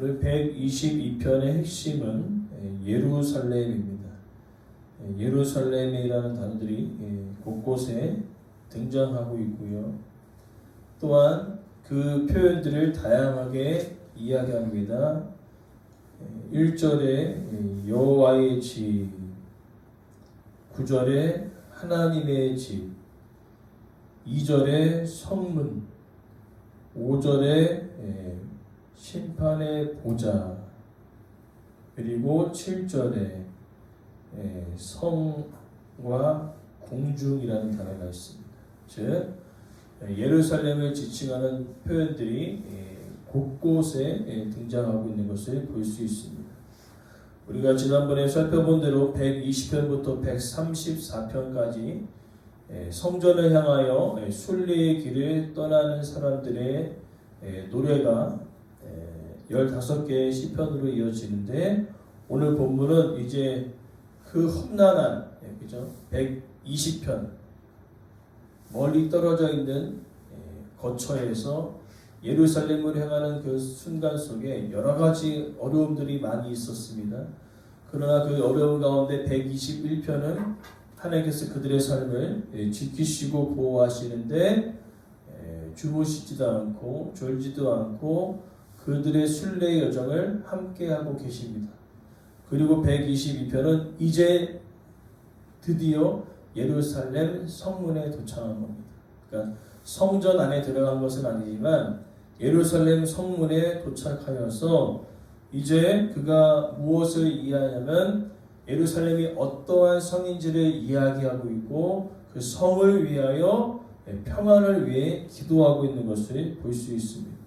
오늘 122편의 핵심은 예, 예루살렘입니다. 예, 예루살렘이라는 단어들이 예, 곳곳에 등장하고 있고요. 또한 그 표현들을 다양하게 이야기합니다. 1절에 여호와의 집, 9절에 하나님의 집, 2절에 성문, 5절에 심판의 보좌, 그리고 7절에 성과 궁중이라는 단어가 있습니다. 즉 예루살렘을 지칭하는 표현들이 예, 곳곳에 예, 등장하고 있는 것을 볼 수 있습니다. 우리가 지난번에 살펴본 대로 120편부터 134편까지 예, 성전을 향하여 순례의 길을 떠나는 사람들의 노래가 15개의 시편으로 이어지는데 오늘 본문은 이제 그 험난한 그죠? 120편 멀리 떨어져 있는 거처에서 예루살렘을 향하는 그 순간 속에 여러 가지 어려움들이 많이 있었습니다. 그러나 그 어려움 가운데 121편은 하나님께서 그들의 삶을 지키시고 보호하시는데 주무시지도 않고 졸지도 않고 그들의 순례의 여정을 함께하고 계십니다. 그리고 122편은 이제 드디어 예루살렘 성문에 도착한 겁니다. 그러니까 성전 안에 들어간 것은 아니지만 예루살렘 성문에 도착하여서 이제 그가 무엇을 이해하냐면 예루살렘이 어떠한 성인지를 이야기하고 있고 그 성을 위하여 평안을 위해 기도하고 있는 것을 볼 수 있습니다.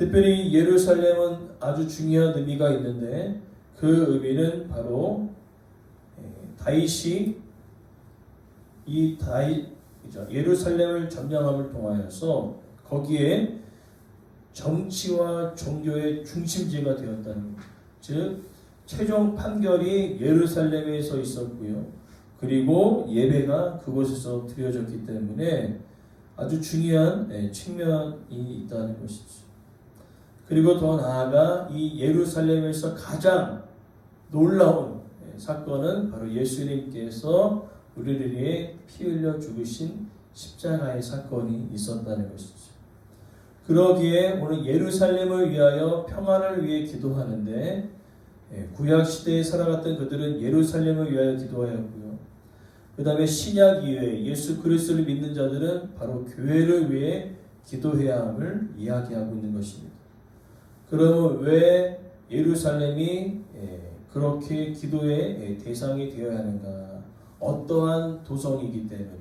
특별히 예루살렘은 아주 중요한 의미가 있는데 그 의미는 바로 다윗이 이 다윗 예루살렘을 점령함을 통하여서 거기에 정치와 종교의 중심지가 되었다는 것. 즉 최종 판결이 예루살렘에서 있었고요. 그리고 예배가 그곳에서 드려졌기 때문에 아주 중요한 예, 측면이 있다는 것이죠. 그리고 더 나아가 이 예루살렘에서 가장 놀라운 예, 사건은 바로 예수님께서 우리를 위해 피 흘려 죽으신 십자가의 사건이 있었다는 것이죠. 그러기에 오늘 예루살렘을 위하여 평안을 위해 기도하는데 예, 구약 시대에 살아갔던 그들은 예루살렘을 위하여 기도하였고요. 그 다음에 신약 이후에 예수 그리스도를 믿는 자들은 바로 교회를 위해 기도해야 함을 이야기하고 있는 것입니다. 그러면 왜 예루살렘이 예, 그렇게 기도의 대상이 되어야 하는가? 어떠한 도성이기 때문에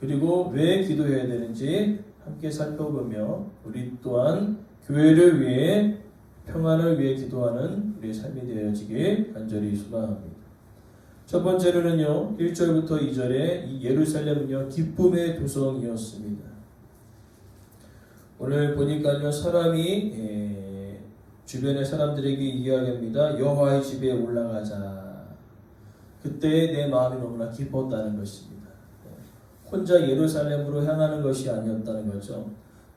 그리고 왜 기도해야 되는지 함께 살펴보며 우리 또한 교회를 위해 평안을 위해 기도하는 우리의 삶이 되어지길 간절히 소망합니다. 첫 번째로는요, 1절부터 2절에 이 예루살렘은요, 기쁨의 도성이었습니다. 오늘 보니까요, 사람이 에, 주변의 사람들에게 이야기합니다. 여호와의 집에 올라가자. 그때 내 마음이 너무나 기뻤다는 것입니다. 혼자 예루살렘으로 향하는 것이 아니었다는 거죠.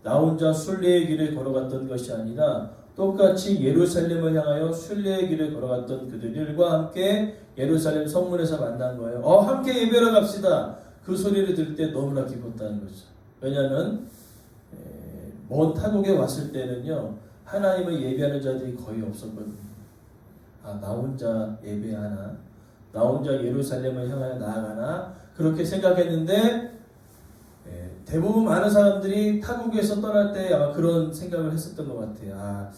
나 혼자 순례의 길을 걸어갔던 것이 아니라 똑같이 예루살렘을 향하여 순례의 길을 걸어갔던 그들과 함께 예루살렘 성문에서 만난 거예요. 어, 함께 예배로 갑시다. 그 소리를 들을 때 너무나 기뻤다는 거죠. 왜냐하면 먼 타국에 왔을 때는요 하나님을 예배하는 자들이 거의 없었거든요. 아, 나 혼자 예배하나? 나 혼자 예루살렘을 향하여 나아가나? 그렇게 생각했는데 대부분 많은 사람들이 타국에서 떠날 때 아마 그런 생각을 했었던 것 같아요. 아,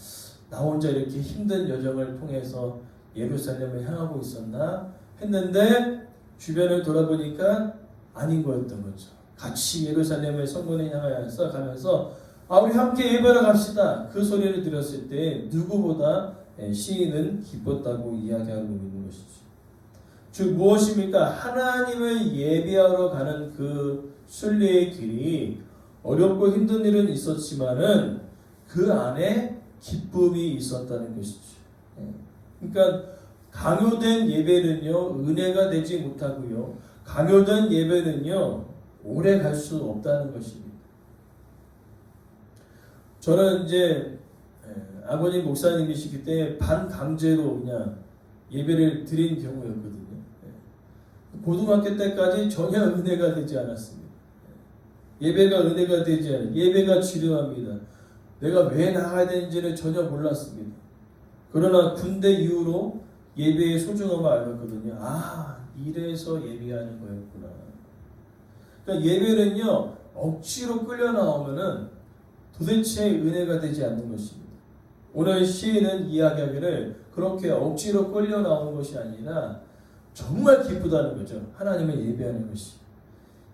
나 혼자 이렇게 힘든 여정을 통해서 예루살렘을 향하고 있었나 했는데 주변을 돌아보니까 아닌 거였던 거죠. 같이 예루살렘의 성문에 향하여서 가면서 아 우리 함께 예배하러 갑시다. 그 소리를 들었을 때 누구보다 시인은 기뻤다고 이야기하고 있는 것이죠. 즉 무엇입니까? 하나님을 예배하러 가는 그 순례의 길이 어렵고 힘든 일은 있었지만은 그 안에 기쁨이 있었다는 것이죠. 그러니까 강요된 예배는요 은혜가 되지 못하고요 강요된 예배는요 오래 갈 수 없다는 것입니다. 저는 이제 아버님 목사님이시기 때문에 반강제로 그냥 예배를 드린 경우였거든요. 예. 고등학교 때까지 전혀 은혜가 되지 않았습니다. 예. 예배가 은혜가 되지 않아요. 예배가 지루합니다. 내가 왜 나가야 되는지를 전혀 몰랐습니다. 그러나 군대 이후로 예배의 소중함을 알았거든요. 아, 이래서 예배하는 거였구나. 그러니까 예배는요, 억지로 끌려 나오면은 도대체 은혜가 되지 않는 것입니다. 오늘 시인은 이야기하기를 그렇게 억지로 끌려 나오는 것이 아니라 정말 기쁘다는 거죠. 하나님을 예배하는 것이.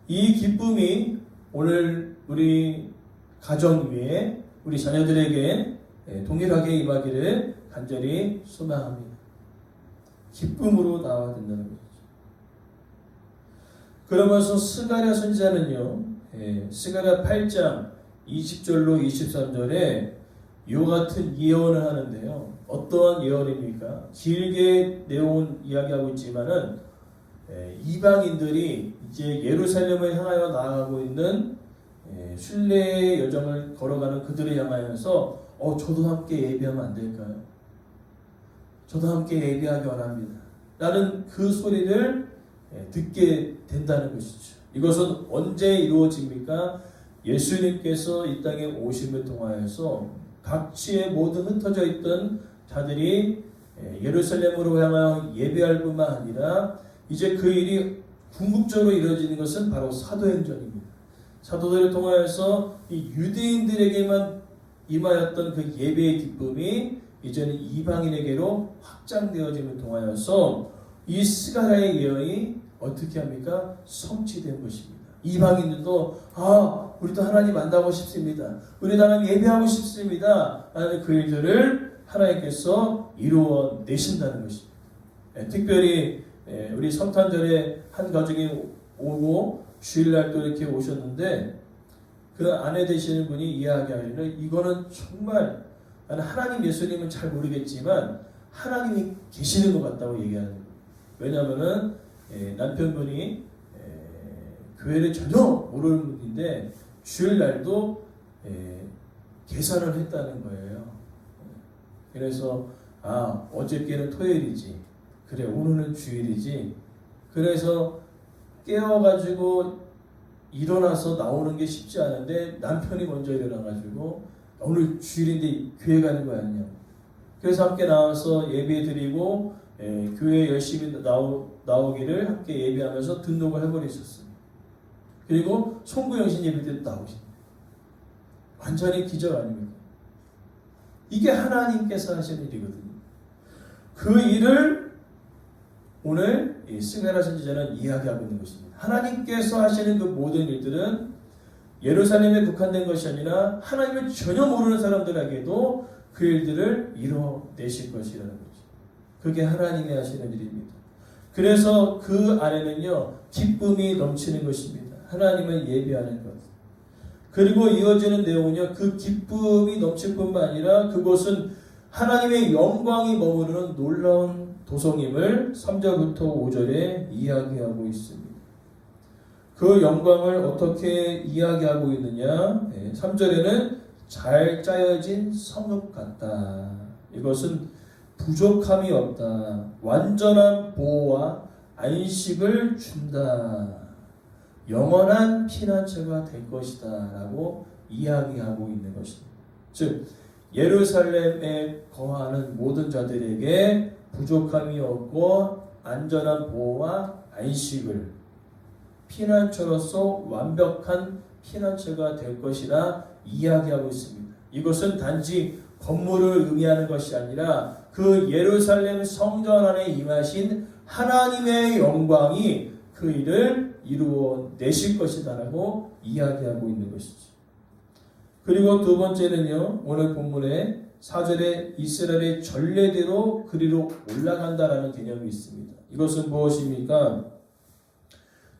이 기쁨이 오늘 우리 가정 위에 우리 자녀들에게 예, 동일하게 임하기를 간절히 소망합니다. 기쁨으로 나와야 된다는 거죠. 그러면서 스가랴 선지자는요, 예, 스가랴 8장 20절로 23절에 이 같은 예언을 하는데요. 어떠한 예언입니까? 길게 내용 이야기하고 있지만은 예, 이방인들이 이제 예루살렘을 향하여 나아가고 있는 예, 순례의 여정을 걸어가는 그들을 향하여서 어 저도 함께 예배하면 안 될까요? 저도 함께 예배하기 원합니다. 라는 그 소리를 예, 듣게 된다는 것이죠. 이것은 언제 이루어집니까? 예수님께서 이 땅에 오심을 통하여서 각지에 모든 흩어져 있던 자들이 예, 예루살렘으로 향하여 예배할 뿐만 아니라 이제 그 일이 궁극적으로 이루어지는 것은 바로 사도행전입니다. 사도들을 통하여서 이 유대인들에게만 임하였던 그 예배의 기쁨이 이제는 이방인에게로 확장되어짐을 통하여서 이 스가랴의 예언이 어떻게 합니까? 성취된 것입니다. 이방인들도 아 우리도 하나님 만나고 싶습니다. 우리도 하나님 예배하고 싶습니다. 라는 그 일들을 하나님께서 이루어 내신다는 것입니다. 예, 특별히 예, 우리 성탄절에 한 가족이 오고 주일날 또 이렇게 오셨는데 그 아내 되시는 분이 이야기하기를 이거는 정말 나는 하나님 예수님은 잘 모르겠지만 하나님이 계시는 것 같다고 얘기하는 거예요. 왜냐하면은 예, 남편분이 예, 교회를 전혀 모르는 분인데 주일날도 예, 계산을 했다는 거예요. 그래서 아 어저께는 토요일이지 그래 오늘은 주일이지 그래서 깨어가지고 일어나서 나오는 게 쉽지 않은데 남편이 먼저 일어나가지고 오늘 주일인데 교회 가는 거 아니냐 그래서 함께 나와서 예배 드리고 예, 교회 열심히 나오, 나오기를 함께 예배하면서 등록을 해버리셨습니다. 그리고 송구영신 예배 때도 나오십니다. 완전히 기적 아닙니까? 이게 하나님께서 하시는 일이거든요. 그 일을 오늘 이 스가랴 선지자는 이야기하고 있는 것입니다. 하나님께서 하시는 그 모든 일들은 예루살렘에 국한된 것이 아니라 하나님을 전혀 모르는 사람들에게도 그 일들을 이뤄내실 것이라는 거죠. 그게 하나님이 하시는 일입니다. 그래서 그 안에는요, 기쁨이 넘치는 것입니다. 하나님을 예배하는 것. 그리고 이어지는 내용은요, 그 기쁨이 넘칠 뿐만 아니라 그곳은 하나님의 영광이 머무르는 놀라운 도성임을 3절부터 5절에 이야기하고 있습니다. 그 영광을 어떻게 이야기하고 있느냐? 3절에는 잘 짜여진 성읍 같다. 이것은 부족함이 없다. 완전한 보호와 안식을 준다. 영원한 피난처가 될 것이다. 라고 이야기하고 있는 것입니다. 즉, 예루살렘에 거하는 모든 자들에게 부족함이 없고 안전한 보호와 안식을 피난처로서 완벽한 피난처가 될 것이라 이야기하고 있습니다. 이것은 단지 건물을 의미하는 것이 아니라 그 예루살렘 성전 안에 임하신 하나님의 영광이 그 일을 이루어 내실 것이다라고 이야기하고 있는 것이죠. 그리고 두 번째는요, 오늘 본문에 4절에 이스라엘의 전례대로 그리로 올라간다라는 개념이 있습니다. 이것은 무엇입니까?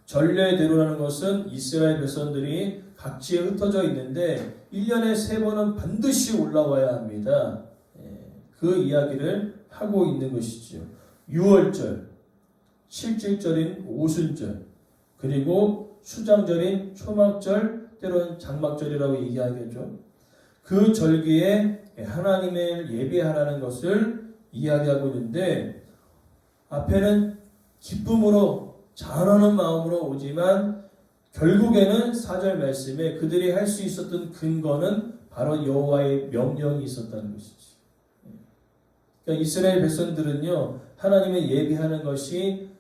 전례대로라는 것은 이스라엘 백성들이 각지에 흩어져 있는데 1년에 세 번은 반드시 올라와야 합니다. 그 이야기를 하고 있는 것이죠. 6월절, 실질절인 오순절, 그리고 수장절인 초막절, 때로는 장막절이라고 얘기하겠죠. 그 절기에 하나님을 예배하라는 것을 이야기하고 있는데 앞에는 기쁨으로 잘하는 마음으로 오지만 결국에는 사절 말씀에 그들이 할 수 있었던 근거는 바로 여호와의 명령이 있었다는 것이지. 그러니까 이스라엘 백성들은요 하나님의 예배하는 것이 에,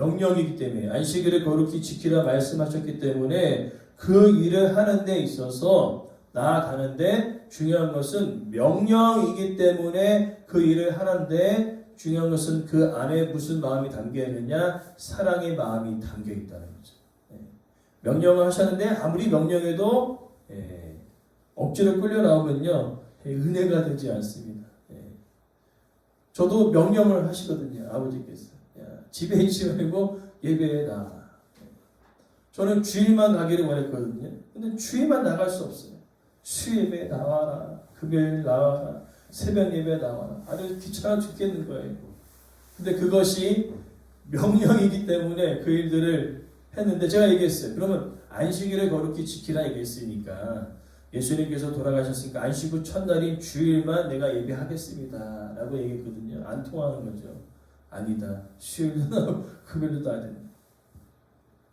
명령이기 때문에 안식일을 거룩히 지키라 말씀하셨기 때문에 그 일을 하는 데 있어서 나아가는데 중요한 것은 명령이기 때문에 그 일을 하는데 중요한 것은 그 안에 무슨 마음이 담겨 있느냐 사랑의 마음이 담겨 있다는 거죠. 예. 명령을 하셨는데 아무리 명령해도 예, 억지로 끌려 나오면요 예, 은혜가 되지 않습니다. 예. 저도 명령을 하시거든요 아버지께서 있지 말고 나가. 저는 주일만 가기를 원했거든요. 근데 주일만 나갈 수 없어요. 수예배 나와라. 금요일 나와라. 새벽 예배 나와라. 아주 귀찮아 죽겠는 거예요. 근데 그것이 명령이기 때문에 그 일들을 했는데 제가 얘기했어요. 그러면 안식일을 거룩히 지키라 얘기했으니까 예수님께서 돌아가셨으니까 안식 후 첫날인 주일만 내가 예배하겠습니다. 라고 얘기했거든요. 안 통하는 거죠. 아니다. 수요일도 금요일도 된다.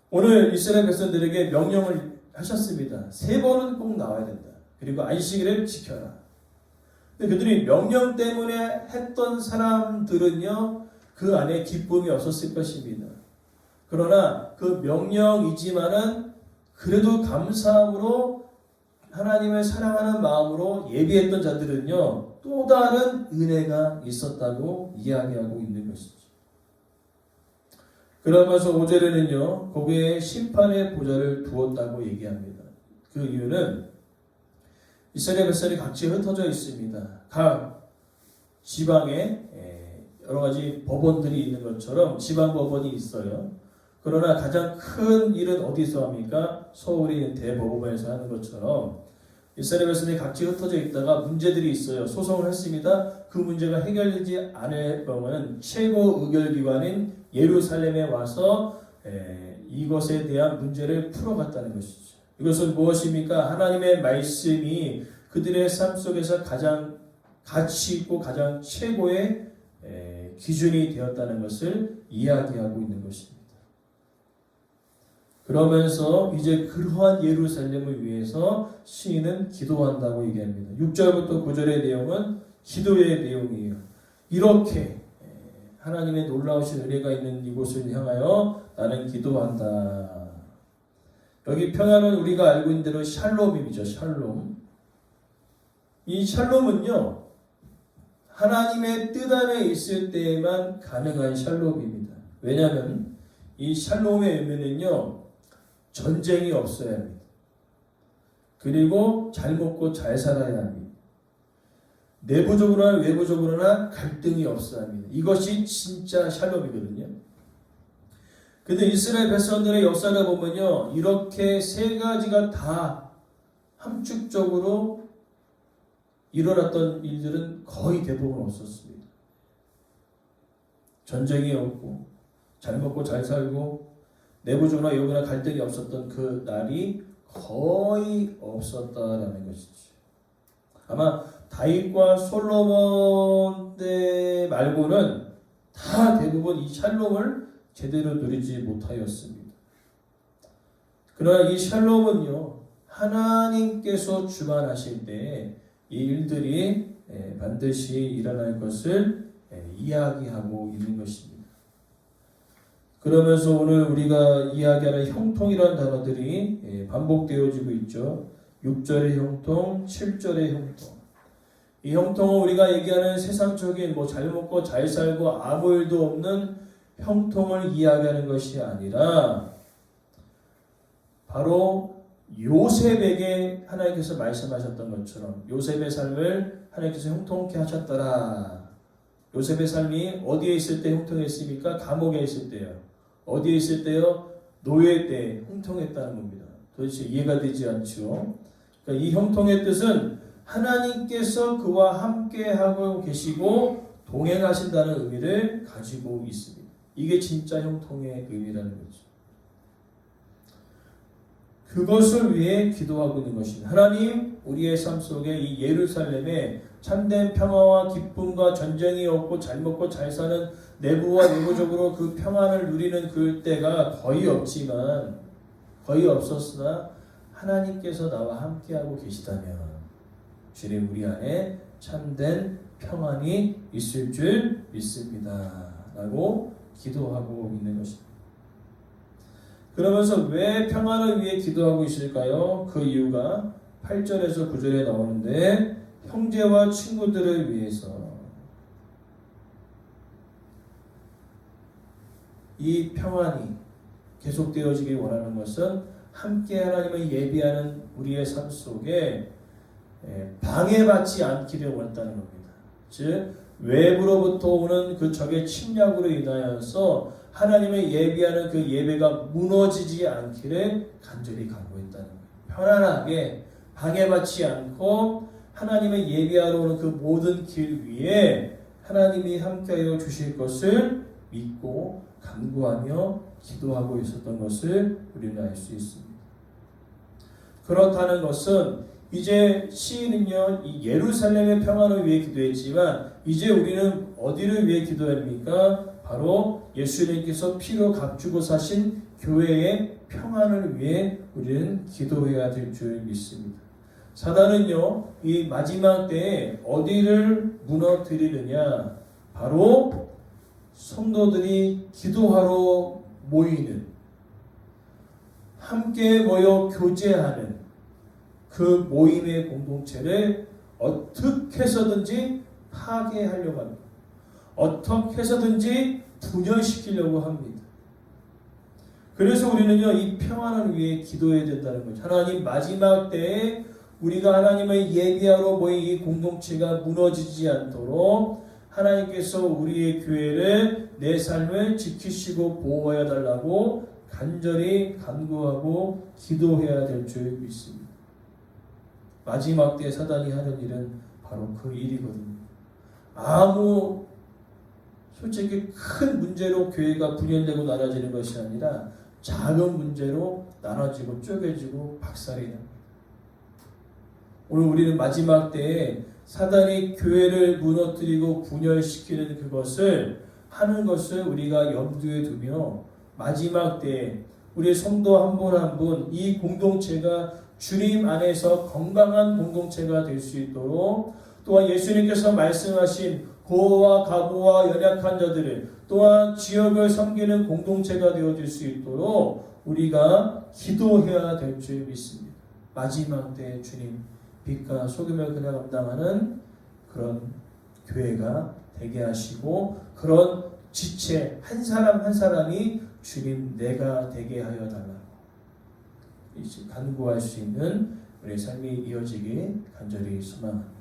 오늘 이스라엘 백성들에게 명령을 하셨습니다. 세 번은 꼭 나와야 된다. 그리고 안식일을 지켜라. 근데 그들이 명령 때문에 했던 사람들은요, 그 안에 기쁨이 없었을 것입니다. 그러나 그 명령이지만은 그래도 감사함으로 하나님을 사랑하는 마음으로 예비했던 자들은요, 또 다른 은혜가 있었다고 이야기하고 있는 것이죠. 그러면서 5절에는요, 거기에 심판의 보좌를 두었다고 얘기합니다. 그 이유는 이스라엘 백성이 각지 흩어져 있습니다. 각 지방에 여러 가지 법원들이 있는 것처럼 지방 법원이 있어요. 그러나 가장 큰 일은 어디서 합니까? 서울이 대법원에서 하는 것처럼 이스라엘 백성이 각지 흩어져 있다가 문제들이 있어요. 소송을 했습니다. 그 문제가 해결되지 않을 경우는 최고 의결기관인 예루살렘에 와서 에, 이것에 대한 문제를 풀어갔다는 것이죠. 이것은 무엇입니까? 하나님의 말씀이 그들의 삶 속에서 가장 가치 있고 가장 최고의 에, 기준이 되었다는 것을 이야기하고 있는 것입니다. 그러면서 이제 그러한 예루살렘을 위해서 시인은 기도한다고 얘기합니다. 6절부터 9절의 내용은 기도의 내용이에요. 이렇게 하나님의 놀라우신 은혜가 있는 이곳을 향하여 나는 기도한다. 여기 평안은 우리가 알고 있는 대로 샬롬이죠. 샬롬. 이 샬롬은요. 하나님의 뜻 안에 있을 때에만 가능한 샬롬입니다. 왜냐하면 이 샬롬의 의미는요. 전쟁이 없어야 합니다. 그리고 잘 먹고 잘 살아야 합니다. 내부적으로나 외부적으로나 갈등이 없어야 합니다. 이것이 진짜 샬롬이거든요. 근데 이스라엘 백성들의 역사를 보면요. 이렇게 세 가지가 다 함축적으로 일어났던 일들은 거의 대부분 없었습니다. 전쟁이 없고, 잘 먹고 잘 살고, 내부적으로나 외부나 갈등이 없었던 그 날이 거의 없었다라는 것이죠. 아마 다윗과 솔로몬 때 말고는 다 대부분 이 샬롬을 제대로 누리지 못하였습니다. 그러나 이 샬롬은요, 하나님께서 주관하실 때 이 일들이 반드시 일어날 것을 이야기하고 있는 것입니다. 그러면서 오늘 우리가 이야기하는 형통이라는 단어들이 반복되어지고 있죠. 6절의 형통, 7절의 형통. 이 형통은 우리가 얘기하는 세상적인 뭐 잘 먹고 잘 살고 아무 일도 없는 형통을 이야기하는 것이 아니라 바로 요셉에게 하나님께서 말씀하셨던 것처럼 요셉의 삶을 하나님께서 형통케 하셨더라. 요셉의 삶이 어디에 있을 때 형통했습니까? 감옥에 있을 때요. 어디에 있을 때요? 노예 때 형통했다는 겁니다. 도대체 이해가 되지 않죠. 그러니까 이 형통의 뜻은 하나님께서 그와 함께 하고 계시고 동행하신다는 의미를 가지고 있습니다. 이게 진짜 형통의 의미라는 거죠. 그것을 위해 기도하고 있는 것입니다. 하나님, 우리의 삶 속에 이 예루살렘에 참된 평화와 기쁨과 전쟁이 없고 잘 먹고 잘 사는 내부와 내부적으로 그 평안을 누리는 그 때가 거의 없지만 거의 없었으나 하나님께서 나와 함께하고 계시다면 주님 우리 안에 참된 평안이 있을 줄 믿습니다. 라고 기도하고 있는 것입니다. 그러면서 왜 평안을 위해 기도하고 있을까요? 그 이유가 8절에서 9절에 나오는데 형제와 친구들을 위해서 이 평안이 계속되어지길 원하는 것은 함께 하나님을 예비하는 우리의 삶 속에 에, 방해받지 않기를 원한다는 겁니다. 즉 외부로부터 오는 그 적의 침략으로 인하여서 하나님의 예비하는 그 예배가 무너지지 않기를 간절히 간구했다는 거예요. 편안하게 방해받지 않고 하나님의 예비하러 오는 그 모든 길 위에 하나님이 함께하여 주실 것을 믿고 간구하며 기도하고 있었던 것을 우리는 알 수 있습니다. 그렇다는 것은 이제 시인은요 이 예루살렘의 평안을 위해 기도했지만 이제 우리는 어디를 위해 기도합니까? 바로 예수님께서 피로 값주고 사신 교회의 평안을 위해 우리는 기도해야 될 줄 믿습니다. 사단은요 이 마지막 때에 어디를 무너뜨리느냐 바로 성도들이 기도하러 모이는 함께 모여 교제하는 그 모임의 공동체를 어떻게 해서든지 파괴하려고 합니다. 어떻게 해서든지 분열시키려고 합니다. 그래서 우리는요, 이 평안을 위해 기도해야 된다는 거죠. 하나님 마지막 때에 우리가 하나님을 예비하러 모인 이 공동체가 무너지지 않도록 하나님께서 우리의 교회를 내 삶을 지키시고 보호해 달라고 간절히 간구하고 기도해야 될 줄 믿습니다. 마지막 때 사단이 하는 일은 바로 그 일이거든요. 아무 솔직히 큰 문제로 교회가 분열되고 나눠지는 것이 아니라 작은 문제로 나눠지고 쪼개지고 박살이 납니다. 오늘 우리는 마지막 때에 사단이 교회를 무너뜨리고 분열시키는 그것을 하는 것을 우리가 염두에 두며 마지막 때에 우리 성도 한 분 한 분 이 공동체가 주님 안에서 건강한 공동체가 될 수 있도록 또한 예수님께서 말씀하신 고와 가부와 연약한 자들을 또한 지역을 섬기는 공동체가 되어질 수 있도록 우리가 기도해야 될 줄 믿습니다. 마지막 때 주님 빛과 소금을 그냥 감당하는 그런 교회가 되게 하시고 그런 지체 한 사람 한 사람이 주님 내가 되게 하여 달라고 이제 간구할 수 있는 우리의 삶이 이어지기 간절히 소망합니다.